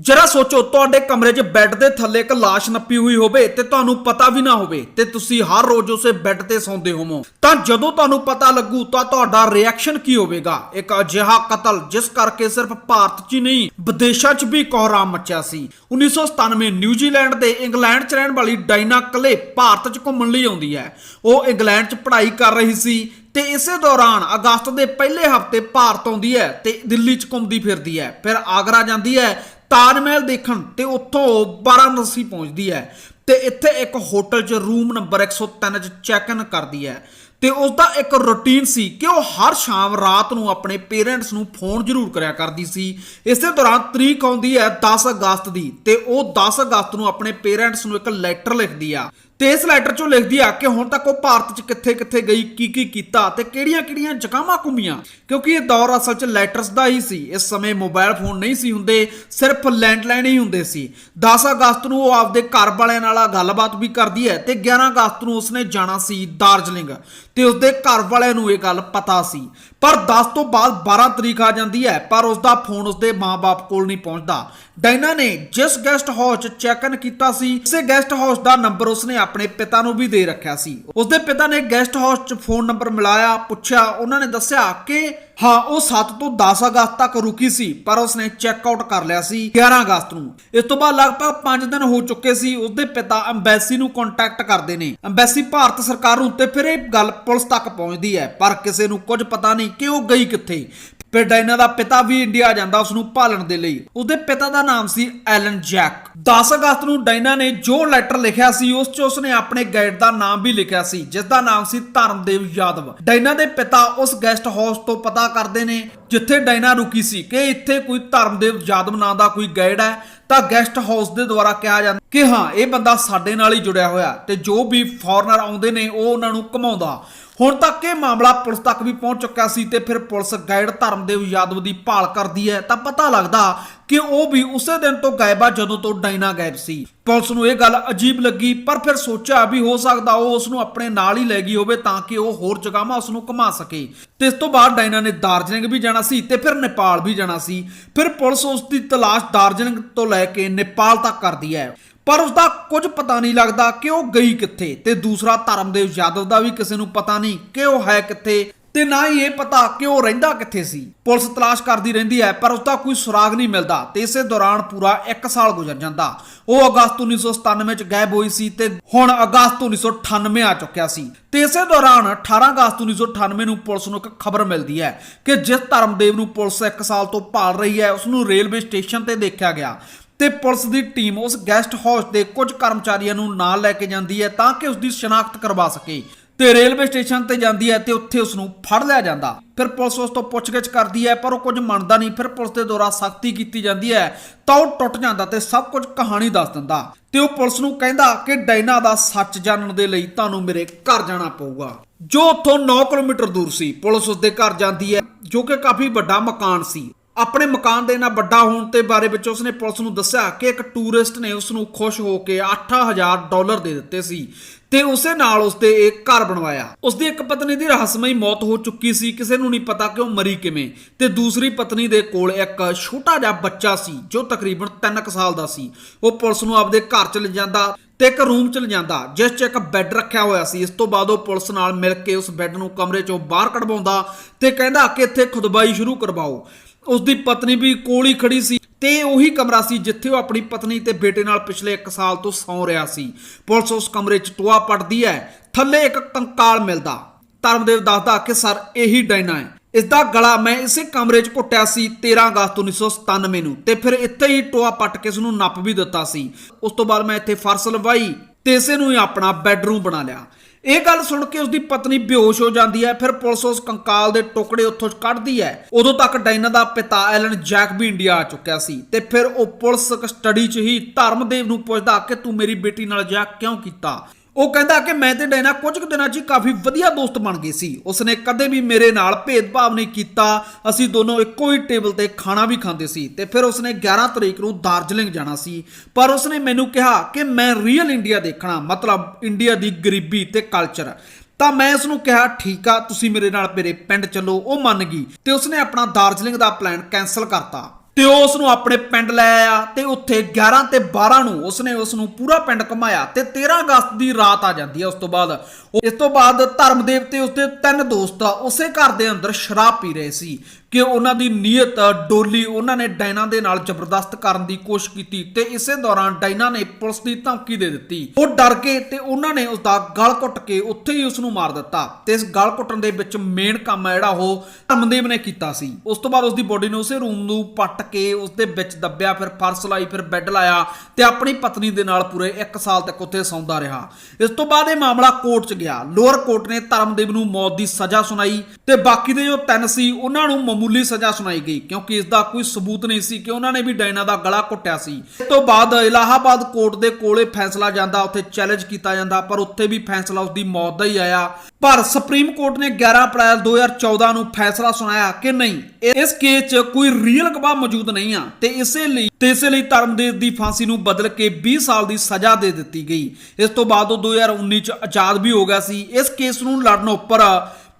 ਜਰਾ ਸੋਚੋ, ਤੁਹਾਡੇ ਕਮਰੇ 'ਚ ਬੈੱਡ ਦੇ ਥੱਲੇ ਇੱਕ ਲਾਸ਼ ਨੱਪੀ ਹੋਈ ਹੋਵੇ ਤੇ ਤੁਹਾਨੂੰ ਪਤਾ ਵੀ ਨਾ ਹੋਵੇ ਤੇ ਤੁਸੀਂ ਹਰ ਰੋਜ਼ ਉਸੇ ਬੈੱਡ ਤੇ ਸੌਂਦੇ ਹੋਵੋ। ਤਾਂ ਜਦੋਂ ਤੁਹਾਨੂੰ ਪਤਾ ਲੱਗੂ, ਤਾਂ ਤੁਹਾਡਾ ਰਿਐਕਸ਼ਨ ਕੀ ਹੋਵੇਗਾ? ਇੱਕ ਅਜਿਹਾ ਕਤਲ, ਜਿਸ ਕਰਕੇ ਸਿਰਫ ਭਾਰਤ 'ਚ ਹੀ ਨਹੀਂ, ਵਿਦੇਸ਼ਾਂ 'ਚ ਵੀ ਕੋਹਰਾਮ ਮਚਿਆ ਸੀ। 1997 ਨਿਊਜ਼ੀਲੈਂਡ ਦੇ ਇੰਗਲੈਂਡ 'ਚ ਰਹਿਣ ਵਾਲੀ ਡਾਇਨਾ ਕਲੇ ਭਾਰਤ 'ਚ ਘੁੰਮਣ ਲਈ ਆਉਂਦੀ ਹੈ। ਉਹ ਇੰਗਲੈਂਡ 'ਚ ਪੜ੍ਹਾਈ ਕਰ ਰਹੀ ਸੀ। ਤੇ ਇਸੇ ਦੌਰਾਨ ਅਗਸਤ ਦੇ ਪਹਿਲੇ ਹਫ਼ਤੇ ਭਾਰਤ ਆਉਂਦੀ ਹੈ ਤੇ ਦਿੱਲੀ 'ਚ ਘੁੰਮਦੀ ਫਿਰਦੀ ਹੈ। ਫਿਰ ਆਗਰਾ ਜਾਂਦੀ ਹੈ ਤਾਜ ਮਹਿਲ ਦੇਖਣ ਤੇ ਉੱਥੋਂ ਵਾਰਾਣਸੀ ਪਹੁੰਚਦੀ ਹੈ ਤੇ ਇੱਥੇ ਇੱਕ ਹੋਟਲ 'ਚ ਰੂਮ ਨੰਬਰ 103 'ਚ ਚੈੱਕ ਇਨ ਕਰਦੀ ਹੈ। ਤੇ ਉਸ ਦਾ ਇੱਕ ਰੁਟੀਨ ਸੀ ਕਿ ਉਹ ਹਰ ਸ਼ਾਮ ਰਾਤ ਨੂੰ ਆਪਣੇ ਪੇਰੈਂਟਸ ਨੂੰ ਫੋਨ ਜ਼ਰੂਰ ਕਰਿਆ ਕਰਦੀ ਸੀ। ਇਸੇ ਦੌਰਾਨ ਤਰੀਕ ਆਉਂਦੀ ਹੈ 10 ਅਗਸਤ ਦੀ ਤੇ ਉਹ 10 ਅਗਸਤ ਨੂੰ ਆਪਣੇ ਪੇਰੈਂਟਸ ਨੂੰ ਇੱਕ ਲੈਟਰ ਲਿਖਦੀ ਆ। ਤੇ ਇਸ ਲੈਟਰ 'ਚੋਂ ਲਿਖਦੀ ਆ ਕਿ ਹੁਣ ਤੱਕ ਉਹ ਭਾਰਤ 'ਚ ਕਿੱਥੇ-ਕਿੱਥੇ ਗਈ ਕੀ ਕੀ ਕੀਤਾ ਤੇ ਕਿਹੜੀਆਂ-ਕਿਹੜੀਆਂ ਜਗ੍ਹਾਵਾਂ ਘੁੰਮੀਆਂ। ਕਿਉਂਕਿ ਇਹ ਦੌਰ ਅਸਲ 'ਚ ਲੈਟਰਸ ਦਾ ਹੀ ਸੀ। ਇਸ ਸਮੇਂ ਮੋਬਾਈਲ ਫੋਨ ਨਹੀਂ ਸੀ ਹੁੰਦੇ, ਸਿਰਫ ਲੈਂਡਲਾਈਨ ਹੀ ਹੁੰਦੇ ਸੀ। 10 ਅਗਸਤ ਨੂੰ ਉਹ ਆਪਦੇ ਘਰ ਵਾਲਿਆਂ ਨਾਲ ਗੱਲਬਾਤ ਵੀ ਕਰਦੀ ਹੈ ਤੇ 11 ਅਗਸਤ ਨੂੰ ਉਸਨੇ ਜਾਣਾ ਸੀ ਦਾਰਜਲਿੰਗ। ਤੇ ਉਸਦੇ ਘਰ ਵਾਲਿਆਂ ਨੂੰ ਇਹ ਗੱਲ ਪਤਾ ਸੀ। ਪਰ 10 ਤੋਂ ਬਾਅਦ 12 ਤਰੀਕ ਆ ਜਾਂਦੀ ਹੈ, ਪਰ ਉਸਦਾ ਫੋਨ ਉਸਦੇ ਮਾਪੇ ਕੋਲ ਨਹੀਂ ਪਹੁੰਚਦਾ। ਡਾਇਨਾ ਨੇ ਜਿਸ ਗੈਸਟ ਹਾਊਸ 'ਚ ਚੈੱਕ ਇਨ ਕੀਤਾ ਸੀ, ਉਸੇ ਗੈਸਟ ਹਾਊਸ ਦਾ ਨੰਬਰ ਉਸਨੇ ਆਪਣੇ ਪਿਤਾ ਨੂੰ ਵੀ ਦੇ ਰੱਖਿਆ ਸੀ। ਉਸਦੇ ਪਿਤਾ ਨੇ ਗੈਸਟ ਹਾਊਸ 'ਚ ਫੋਨ ਨੰਬਰ ਮਿਲਾਇਆ, ਪੁੱਛਿਆ, ਉਹਨਾਂ ਨੇ ਦੱਸਿਆ ਕਿ ਹਾਂ, ਉਹ 7 ਤੋਂ 10 ਅਗਸਤ ਤੱਕ ਰੁਕੀ ਸੀ, ਪਰ ਉਸਨੇ ਚੈੱਕ ਆਊਟ ਕਰ ਲਿਆ ਸੀ 11 ਅਗਸਤ ਨੂੰ। ਇਸ ਤੋਂ ਬਾਅਦ ਲਗਭਗ 5 ਦਿਨ ਹੋ ਚੁੱਕੇ ਸੀ, ਉਸਦੇ ਪਿਤਾ ਐਮਬੈਸੀ ਨੂੰ ਕੰਟੈਕਟ ਕਰਦੇ ਨੇ। ਐਮਬੈਸੀ ਭਾਰਤ ਸਰਕਾਰ ਨੂੰ ਉੱਤੇ ਫਿਰ ਇਹ ਗੱਲ ਪੁਲਿਸ ਤੱਕ ਪਹੁੰਚਦੀ ਹੈ, ਪਰ ਕਿਸੇ ਨੂੰ ਕੁਝ ਪਤਾ ਨਹੀਂ ਕਿ ਉਹ ਗਈ ਕਿੱਥੇ। ਫਿਰ ਡਾਇਨਾ ਦਾ ਪਿਤਾ ਵੀ ਇੰਡੀਆ ਜਾਂਦਾ ਉਸ ਨੂੰ ਭਾਲਣ ਦੇ ਲਈ। ਉਹਦੇ ਪਿਤਾ ਦਾ ਨਾਮ ਸੀ ਐਲਨ ਜੈਕ। 10 ਅਗਸਤ ਨੂੰ ਡਾਇਨਾ ਨੇ ਜੋ ਲੈਟਰ ਲਿਖਿਆ ਸੀ, ਉਸ 'ਚ ਉਸਨੇ ਆਪਣੇ ਗਾਈਡ ਦਾ ਨਾਮ ਵੀ ਲਿਖਿਆ ਸੀ ਜਿਸ ਦਾ ਨਾਮ ਸੀ ਧਰਮਦੇਵ ਯਾਦਵ। ਡਾਇਨਾ ਦੇ ਪਿਤਾ ਉਸ ਗੈਸਟ ਹਾਊਸ ਤੋਂ ਪਤਾ ਕਰਦੇ ਨੇ। ਜਿੱਥੇ ਡਾਇਨਾ ਰੁਕੀ ਸੀ, ਕਿ ਇੱਥੇ ਕੋਈ ਧਰਮਦੇਵ ਯਾਦਵ ਨਾਂ ਦਾ ਕੋਈ ਗਾਈਡ ਹੈ, ਤਾਂ ਗੈਸਟ ਹਾਊਸ ਦੇ ਦੁਆਰਾ ਕਿਹਾ ਜਾਂਦਾ ਕਿ ਹਾਂ, ਇਹ ਬੰਦਾ ਸਾਡੇ ਨਾਲ ਹੀ ਜੁੜਿਆ ਹੋਇਆ ਤੇ ਜੋ ਵੀ ਫੋਰਨਰ ਆਉਂਦੇ ਨੇ, ਉਹ ਉਹਨਾਂ ਨੂੰ ਘਮਾਉਂਦਾ। ਹੁਣ ਤੱਕ ਇਹ ਮਾਮਲਾ ਪੁਲਿਸ ਤੱਕ ਵੀ ਪਹੁੰਚ ਚੁੱਕਾ ਸੀ ਤੇ ਫਿਰ ਪੁਲਿਸ ਗਾਈਡ ਧਰਮਦੇਵ ਯਾਦਵ ਦੀ ਭਾਲ ਕਰਦੀ ਹੈ, ਤਾਂ ਪਤਾ ਲੱਗਦਾ ਕਿ ਉਹ ਵੀ ਉਸੇ ਦਿਨ ਤੋਂ ਗਾਇਬ ਆ ਜਦੋਂ ਤੋਂ ਡਾਇਨਾ ਗਾਇਬ ਸੀ। ਪੁਲਿਸ ਨੂੰ ਇਹ ਗੱਲ ਅਜੀਬ ਲੱਗੀ, ਪਰ ਫਿਰ ਸੋਚਿਆ ਵੀ ਹੋ ਸਕਦਾ ਉਹ ਉਸ ਨੂੰ ਆਪਣੇ ਨਾਲ ਹੀ ਲੈ ਗਈ ਹੋਵੇ ਤਾਂ ਕਿ ਉਹ ਹੋਰ ਜਗ੍ਹਾਵਾਂ ਉਸ ਨੂੰ ਘੁਮਾ ਸਕੇ। ਤੇ ਇਸ ਤੋਂ ਬਾਅਦ ਡਾਇਨਾ ਨੇ ਦਾਰਜਲਿੰਗ ਵੀ ਜਾਣਾ ਸੀ ਤੇ ਫਿਰ ਨੇਪਾਲ ਵੀ ਜਾਣਾ ਸੀ। ਫਿਰ ਪੁਲਿਸ ਉਸ ਦੀ ਤਲਾਸ਼ ਦਾਰਜਲਿੰਗ ਤੋਂ ਲੈ ਕੇ ਨੇਪਾਲ ਤੱਕ ਕਰਦੀ ਹੈ। ਪਰ ਉਸ ਦਾ ਕੁਝ ਪਤਾ ਨਹੀਂ ਲੱਗਦਾ ਕਿ ਉਹ ਗਈ ਕਿੱਥੇ ਤੇ ਦੂਸਰਾ ਧਰਮਦੇਵ ਯਾਦਵ ਦਾ ਵੀ ਕਿਸੇ ਨੂੰ ਪਤਾ ਨਹੀਂ ਕਿ ਉਹ ਹੈ ਕਿੱਥੇ ਤੇ ਨਾ ਹੀ ਇਹ ਪਤਾ ਕਿ ਉਹ ਰਹਿੰਦਾ ਕਿੱਥੇ ਸੀ। ਪੁਲਿਸ ਤਲਾਸ਼ ਕਰਦੀ ਰਹਿੰਦੀ ਹੈ, ਪਰ ਉਸ ਦਾ ਕੋਈ ਸੁਰਾਗ ਨਹੀਂ ਮਿਲਦਾ ਤੇ ਇਸੇ ਦੌਰਾਨ ਪੂਰਾ 1 ਸਾਲ ਗੁਜ਼ਰ ਜਾਂਦਾ। ਉਹ ਅਗਸਤ 1997 ਚ ਗਾਇਬ ਹੋਈ ਸੀ ਤੇ ਹੁਣ ਅਗਸਤ 1998 ਆ ਚੁੱਕਿਆ ਸੀ। ਤੇ ਇਸੇ ਦੌਰਾਨ 18 ਅਗਸਤ 1998 ਨੂੰ ਪੁਲਿਸ ਨੂੰ ਇੱਕ ਖਬਰ ਮਿਲਦੀ ਹੈ ਕਿ ਜਿਸ ਧਰਮਦੇਵ ਨੂੰ ਪੁਲਿਸ 1 ਸਾਲ ਤੋਂ ਭਾਲ ਰਹੀ ਹੈ ਉਸ ਨੂੰ ਰੇਲਵੇ ਸਟੇਸ਼ਨ ਤੇ ਦੇਖਿਆ ਗਿਆ। ਤੇ ਪੁਲਿਸ ਦੀ ਟੀਮ ਉਸ ਗੈਸਟ ਹਾਊਸ ਦੇ ਕੁਝ ਕਰਮਚਾਰੀਆਂ ਨੂੰ ਨਾਲ ਲੈ ਕੇ ਜਾਂਦੀ ਹੈ ਤਾਂ ਕਿ ਉਸ ਦੀ ਸ਼ਨਾਖਤ ਕਰਵਾ ਸਕੇ। ਤੇ ਰੇਲਵੇ ਸਟੇਸ਼ਨ ਤੇ ਜਾਂਦੀ ਹੈ ਤੇ ਉੱਥੇ ਉਸ ਨੂੰ ਫੜ ਲਿਆ ਜਾਂਦਾ। ਫਿਰ ਪੁਲਿਸ ਉਸ ਤੋਂ ਪੁੱਛਗਿੱਛ ਕਰਦੀ ਹੈ, ਪਰ ਉਹ ਕੁਝ ਮੰਨਦਾ ਨਹੀਂ। ਫਿਰ ਪੁਲਿਸ ਦੇ ਦੁਆਰਾ ਸਖਤੀ ਕੀਤੀ ਜਾਂਦੀ ਹੈ ਤਾਂ ਉਹ ਟੁੱਟ ਜਾਂਦਾ ਤੇ ਸਭ ਕੁਝ ਕਹਾਣੀ ਦੱਸ ਦਿੰਦਾ। ਤੇ ਉਹ ਪੁਲਿਸ ਨੂੰ ਕਹਿੰਦਾ ਕਿ ਡਾਇਨਾ ਦਾ ਸੱਚ ਜਾਣਨ ਦੇ ਲਈ ਤੁਹਾਨੂੰ ਮੇਰੇ ਘਰ ਜਾਣਾ ਪਊਗਾ। ਜੋ ਉੱਥੋਂ 9 ਕਿਲੋਮੀਟਰ ਦੂਰ ਸੀ, ਪੁਲਿਸ ਉਸ ਦੇ ਘਰ ਜਾਂਦੀ ਹੈ, ਜੋ ਕਿ ਕਾਫੀ ਵੱਡਾ ਮਕਾਨ ਸੀ। ਆਪਣੇ ਮਕਾਨ ਦੇ ਨਾਲ ਵੱਡਾ ਹੋਣ ਤੇ ਬਾਰੇ ਵਿੱਚ ਉਸਨੇ ਪੁਲਿਸ ਨੂੰ ਦੱਸਿਆ ਕਿ ਇੱਕ ਟੂਰਿਸਟ ਨੇ ਉਸ ਨੂੰ ਖੁਸ਼ ਹੋ ਕੇ 8000 ਡਾਲਰ ਦੇ ਦਿੱਤੇ ਸੀ ਤੇ ਉਸੇ ਨਾਲ ਉਸਦੇ ਇੱਕ ਘਰ ਬਣਵਾਇਆ। ਉਸਦੀ ਇੱਕ ਪਤਨੀ ਦੀ ਰਹੱਸਮਈ ਮੌਤ ਹੋ ਚੁੱਕੀ ਸੀ, ਕਿਸੇ ਨੂੰ ਨਹੀਂ ਪਤਾ ਕਿ ਉਹ ਮਰੀ ਕਿਵੇਂ ਤੇ ਦੂਸਰੀ ਪਤਨੀ ਦੇ ਕੋਲ ਇੱਕ ਛੋਟਾ ਜਿਹਾ ਬੱਚਾ ਸੀ, ਜੋ ਤਕਰੀਬਨ 3 ਸਾਲ ਦਾ ਸੀ। ਉਹ ਪੁਲਿਸ ਨੂੰ ਆਪਦੇ ਘਰ ਚ ਲੈ ਜਾਂਦਾ ਤੇ ਇੱਕ ਰੂਮ ਚ ਲੈ ਜਿਸ 'ਚ ਇੱਕ ਬੈੱਡ ਰੱਖਿਆ ਹੋਇਆ ਸੀ। ਇਸ ਤੋਂ ਬਾਅਦ ਉਹ ਪੁਲਿਸ ਨਾਲ ਮਿਲ ਕੇ ਉਸ ਬੈੱਡ ਨੂੰ ਕਮਰੇ 'ਚੋਂ ਬਾਹਰ ਕਢਵਾਉਂਦਾ ਤੇ ਕਹਿੰਦਾ ਕਿ ਇੱਥੇ ਖੁਦਬਾਈ ਸ਼ੁਰੂ ਕਰਵਾਓ। ਉਸ ਦੀ ਪਤਨੀ ਵੀ ਕੋਲ ਹੀ ਖੜੀ ਸੀ ਤੇ ਉਹੀ ਕਮਰਾ ਸੀ ਜਿੱਥੇ ਉਹ ਆਪਣੀ ਪਤਨੀ ਤੇ ਬੇਟੇ ਨਾਲ ਪਿਛਲੇ 1 ਸਾਲ ਤੋਂ ਸੌਂ ਰਿਹਾ ਸੀ। ਪੁਲਿਸ ਉਸ ਕਮਰੇ 'ਚ ਟੋਆ ਪੜਦੀ ਹੈ, ਥੱਲੇ ਇੱਕ ਕੰਕਾਲ ਮਿਲਦਾ। ਧਰਮਦੇਵ ਦੱਸਦਾ ਕਿ ਸਰ, ਇਹੀ ਡਾਇਨਾ ਹੈ। ਇਸ ਦਾ ਗਲਾ ਮੈਂ ਇਸੇ ਕਮਰੇ 'ਚ ਘੁੱਟਿਆ ਸੀ 13 ਅਗਸਤ 1997 ਨੂੰ ਤੇ ਫਿਰ ਇੱਥੇ ਹੀ ਟੋਆ ਪੱਟ ਕੇ ਇਸ ਨੂੰ ਨੱਪ ਵੀ ਦਿੱਤਾ ਸੀ। ਉਸ ਤੋਂ ਬਾਅਦ ਮੈਂ ਇੱਥੇ ਫਰਸ਼ ਲਵਾਈ ਤੇ ਇਸੇ ਨੂੰ ਹੀ ਆਪਣਾ ਬੈੱਡਰੂਮ ਬਣਾ ਲਿਆ। ਇਹ ਗੱਲ ਸੁਣ ਕੇ ਉਸਦੀ ਪਤਨੀ ਬੇਹੋਸ਼ ਹੋ ਜਾਂਦੀ ਹੈ, ਫਿਰ ਪੁਲਿਸ ਉਸ ਕੰਕਾਲ ਦੇ ਟੁਕੜੇ ਉੱਥੋਂ ਕੱਢਦੀ ਹੈ। ਉਦੋਂ ਤੱਕ ਡਾਇਨਾ ਦਾ ਪਿਤਾ ਐਲਨ ਜੈਕ ਵੀ ਇੰਡੀਆ ਆ ਚੁੱਕਿਆ ਸੀ ਤੇ ਫਿਰ ਉਹ ਪੁਲਿਸ ਕਸਟਡੀ 'ਚ ਹੀ ਧਰਮਦੇਵ ਨੂੰ ਪੁੱਛਦਾ ਕਿ ਤੂੰ ਮੇਰੀ ਬੇਟੀ ਨਾਲ ਜਾ ਕਿਉਂ ਕੀਤਾ? ਉਹ ਕਹਿੰਦਾ ਕਿ ਮੈਂ ਤੇ ਡਾਇਨਾ ਕੁਝ ਕੁ ਦਿਨਾਂ 'ਚ ਹੀ ਕਾਫੀ ਵਧੀਆ ਦੋਸਤ ਬਣ ਗਏ ਸੀ। ਉਸਨੇ ਕਦੇ ਵੀ ਮੇਰੇ ਨਾਲ ਭੇਦਭਾਵ ਨਹੀਂ ਕੀਤਾ। ਅਸੀਂ ਦੋਨੋਂ ਇੱਕੋ ਹੀ ਟੇਬਲ ਤੇ ਖਾਣਾ ਵੀ ਖਾਂਦੇ ਸੀ ਤੇ ਫਿਰ ਉਸਨੇ 11 ਤਰੀਕ ਨੂੰ ਦਾਰਜਲਿੰਗ ਜਾਣਾ ਸੀ। ਪਰ ਉਸਨੇ ਮੈਨੂੰ ਕਿਹਾ ਕਿ ਮੈਂ ਰੀਅਲ ਇੰਡੀਆ ਦੇਖਣਾ, ਮਤਲਬ ਇੰਡੀਆ ਦੀ ਗਰੀਬੀ ਤੇ ਕਲਚਰ ਤਾਂ ਮੈਂ ਉਸ ਨੂੰ ਕਿਹਾ, ਠੀਕ ਆ, ਤੁਸੀਂ ਮੇਰੇ ਨਾਲ ਮੇਰੇ ਪਿੰਡ ਚੱਲੋ। ਉਹ ਮੰਨ ਗਈ ਤੇ ਉਸਨੇ ਆਪਣਾ ਦਾਰਜਲਿੰਗ ਦਾ ਪਲਾਨ ਕੈਨਸਲ ਕਰਤਾ। ਤੇ ਉਹ ਉਸ ਨੂੰ ਆਪਣੇ ਪਿੰਡ ਲੈ ਆਇਆ ਤੇ ਉੱਥੇ 11 ਤੇ 12 ਨੂੰ ਉਸਨੇ ਉਸ ਨੂੰ ਪੂਰਾ ਪਿੰਡ ਘੁਮਾਇਆ ਤੇ 13 ਅਗਸਤ ਦੀ ਰਾਤ ਆ ਜਾਂਦੀ ਹੈ ਉਸ ਤੋਂ ਬਾਅਦ। ਇਸ ਤੋਂ ਬਾਅਦ ਧਰਮਦੇਵ ਤੇ ਉਸਦੇ ਤਿੰਨ ਦੋਸਤ ਉਸੇ ਘਰ ਦੇ ਅੰਦਰ ਸ਼ਰਾਬ ਪੀ ਰਹੇ ਸੀ। ਕਿ ਉਹਨਾਂ ਦੀ ਨੀਅਤ, ਡੋਲੀ ਉਹਨਾਂ ਨੇ ਡਾਇਨਾ ਦੇ ਨਾਲ ਜ਼ਬਰਦਸਤ ਕਰਨ ਦੀ ਕੋਸ਼ਿਸ਼ ਕੀਤੀ ਤੇ ਇਸੇ ਦੌਰਾਨ ਡਾਇਨਾ ਨੇ ਪੁਲਿਸ ਦੀ ਧਮਕੀ ਦੇ ਦਿੱਤੀ। ਉਹ ਡਰ ਕੇ ਤੇ ਉਹਨਾਂ ਨੇ ਉਸ ਦਾ ਗਲ ਘੁੱਟ ਕੇ ਉੱਥੇ ਹੀ ਉਸ ਨੂੰ ਮਾਰ ਦਿੱਤਾ ਤੇ ਇਸ ਗਲ ਘੁੱਟਣ ਦੇ ਵਿੱਚ ਮੇਨ ਕੰਮ ਜਿਹੜਾ ਉਹ ਧਰਮਦੇਵ ਨੇ ਕੀਤਾ ਸੀ। ਉਸ ਤੋਂ ਬਾਅਦ ਉਸ ਦੀ ਬੋਡੀ ਨੂੰ ਉਸੇ ਰੂਮ ਨੂੰ ਪੱਟ ਕੇ ਉਸ ਦੇ ਵਿੱਚ ਦੱਬਿਆ, ਫਿਰ ਫਰਸ਼ ਲਾਈ, ਫਿਰ ਬੈੱਡ ਲਾਇਆ ਤੇ ਆਪਣੀ ਪਤਨੀ ਦੇ ਨਾਲ ਪੂਰੇ 1 ਸਾਲ ਤੱਕ ਉੱਥੇ ਸੌਂਦਾ ਰਿਹਾ। ਇਸ ਤੋਂ ਬਾਅਦ ਇਹ ਮਾਮਲਾ ਕੋਰਟ 'ਚ ਗਿਆ। ਲੋਅਰ ਕੋਰਟ ਨੇ ਧਰਮਦੇਵ ਨੂੰ ਮੌਤ ਦੀ ਸਜ਼ਾ ਸੁਣਾਈ ਤੇ ਬਾਕੀ ਦੇ ਜੋ ਤਿੰਨ ਸੀ, ਉਹਨਾਂ ਨੂੰ ਮਾਮੂਲੀ ਸਜ਼ਾ ਸੁਣਾਈ ਗਈ, ਕਿਉਂਕਿ ਇਸ ਦਾ ਕੋਈ ਸਬੂਤ ਨਹੀਂ ਸੀ ਕਿ ਉਹਨਾਂ ਨੇ ਵੀ ਡਾਇਨਾ ਦਾ ਗਲਾ ਘੁੱਟਿਆ ਸੀ। ਇਸ ਤੋਂ ਬਾਅਦ ਇਲਾਹਾਬਾਦ ਕੋਰਟ ਦੇ ਕੋਲੇ ਫੈਸਲਾ ਜਾਂਦਾ, ਉੱਥੇ ਚੈਲੰਜ ਕੀਤਾ ਜਾਂਦਾ, ਪਰ ਉੱਥੇ ਵੀ ਫੈਸਲਾ ਉਸ ਦੀ ਮੌਤ ਦਾ ਹੀ ਆਇਆ। ਪਰ ਸੁਪਰੀਮ ਕੋਰਟ ਨੇ 11 ਅਪ੍ਰੈਲ 2014 ਨੂੰ ਫੈਸਲਾ ਸੁਣਾਇਆ ਕਿ ਨਹੀਂ ਇਸ ਕੇਸ 'ਚ ਕੋਈ ਰੀਅਲ ਗਵਾਹ ਮੌਜੂਦ ਨਹੀਂ ਆ, ਤੇ ਇਸੇ ਲਈ ਤੇ ਇਸੇ ਲਈ ਧਰਮਦੇਵ ਦੀ ਫਾਂਸੀ ਨੂੰ ਬਦਲ ਕੇ 20 ਸਾਲ ਦੀ ਸਜ਼ਾ ਦੇ ਦਿੱਤੀ ਗਈ। ਇਸ ਤੋਂ ਬਾਅਦ ਉਹ 2019 ਚ ਆਜ਼ਾਦ ਵੀ ਹੋ ਗਿਆ ਸੀ। ਇਸ ਕੇਸ ਨੂੰ ਲੜਨ ਉੱਪਰ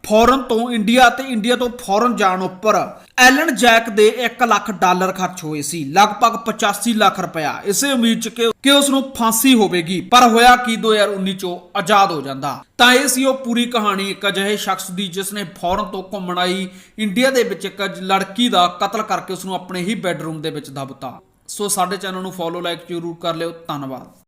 ਫੌਰਨ ਤੋਂ ਇੰਡੀਆ ਤੇ ਇੰਡੀਆ ਤੋਂ ਫੌਰਨ ਜਾਣ ਉੱਪਰ ਐਲਨ ਜੈਕ ਦੇ 1 ਲੱਖ ਡਾਲਰ ਖਰਚ ਹੋਏ ਸੀ, ਲਗਭਗ 85 ਲੱਖ ਰੁਪਇਆ। ਇਸੇ ਉਮੀਦ ਚ ਕਿ ਕਿ ਉਸ ਨੂੰ ਫਾਂਸੀ ਹੋਵੇਗੀ, ਪਰ ਹੋਇਆ ਕੀ 2019 ਚੋਂ ਆਜ਼ਾਦ ਹੋ ਜਾਂਦਾ। ਤਾਂ ਇਹ ਸੀ ਉਹ ਪੂਰੀ ਕਹਾਣੀ, ਇੱਕ ਅਜਿਹੇ ਸ਼ਖਸ ਦੀ ਜਿਸ ਨੇ ਫੌਰਨ ਤੋਂ ਘੁੰਮਣ ਆਈ, ਇੰਡੀਆ ਦੇ ਵਿੱਚ ਇੱਕ ਲੜਕੀ ਦਾ ਕਤਲ ਕਰਕੇ ਉਸ ਨੂੰ ਆਪਣੇ ਹੀ ਬੈੱਡਰੂਮ ਦੇ ਵਿੱਚ ਦਬਤਾ ਸੋ ਸਾਡੇ ਚੈਨਲ ਨੂੰ ਫੋਲੋ ਲਾਈਕ ਜ਼ਰੂਰ ਕਰ ਲਿਓ। ਧੰਨਵਾਦ।